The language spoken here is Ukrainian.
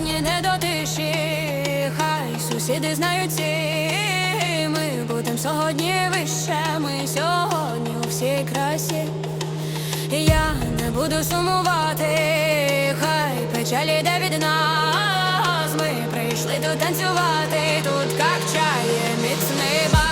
сьогодні не до тиші, хай сусіди знають всі. Ми будем сьогодні вище, ми сьогодні у всій красі. Я не буду сумувати, хай печаль йде від нас. Ми прийшли тут танцювати, тут качає міцний бар